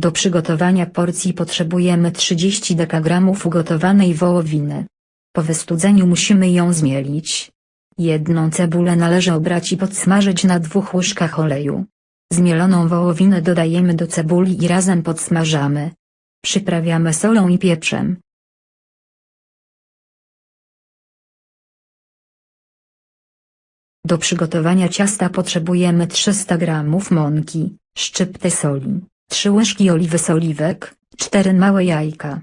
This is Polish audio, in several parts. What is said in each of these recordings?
Do przygotowania porcji potrzebujemy 30 dekagramów ugotowanej wołowiny. Po wystudzeniu musimy ją zmielić. Jedną cebulę należy obrać i podsmażyć na dwóch łyżkach oleju. Zmieloną wołowinę dodajemy do cebuli i razem podsmażamy. Przyprawiamy solą i pieprzem. Do przygotowania ciasta potrzebujemy 300 g mąki, szczyptę soli, 3 łyżki oliwy z oliwek, 4 małe jajka.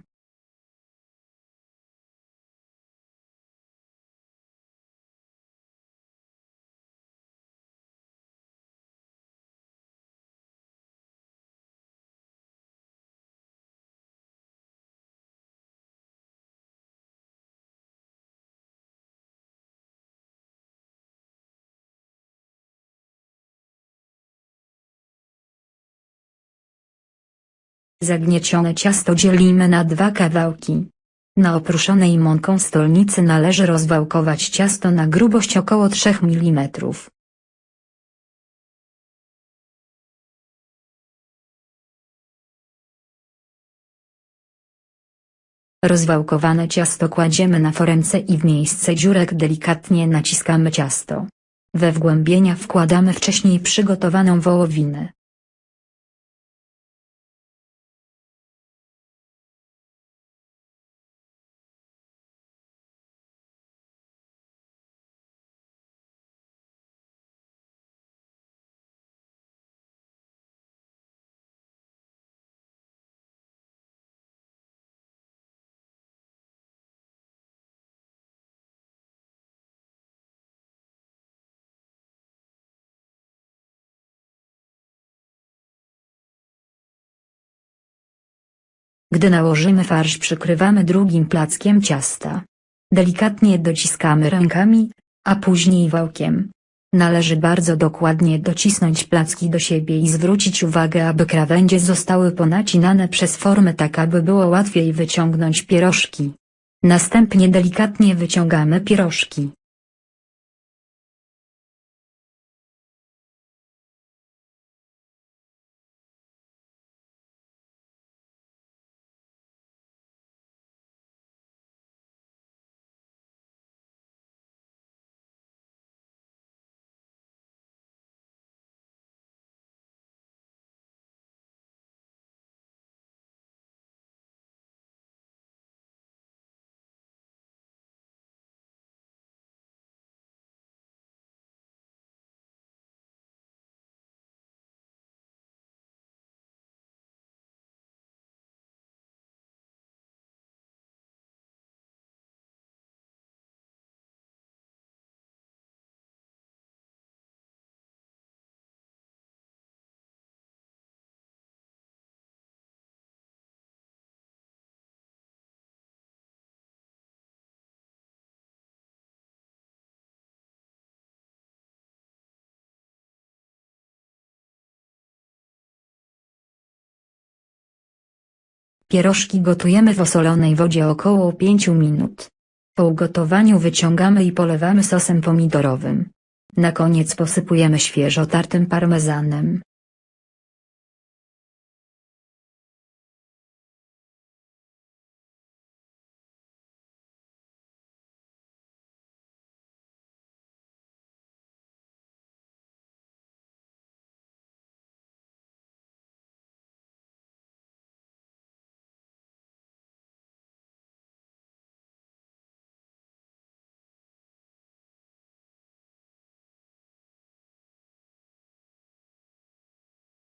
Zagniecione ciasto dzielimy na dwa kawałki. Na opruszonej mąką stolnicy należy rozwałkować ciasto na grubość około 3 mm. Rozwałkowane ciasto kładziemy na foremce i w miejsce dziurek delikatnie naciskamy ciasto. We wgłębienia wkładamy wcześniej przygotowaną wołowinę. Gdy nałożymy farsz przykrywamy drugim plackiem ciasta. Delikatnie dociskamy rękami, a później wałkiem. Należy bardzo dokładnie docisnąć placki do siebie i zwrócić uwagę aby krawędzie zostały ponacinane przez formę tak aby było łatwiej wyciągnąć pierożki. Następnie delikatnie wyciągamy pierożki. Pierożki gotujemy w osolonej wodzie około 5 minut. Po ugotowaniu wyciągamy i polewamy sosem pomidorowym. Na koniec posypujemy świeżo tartym parmezanem.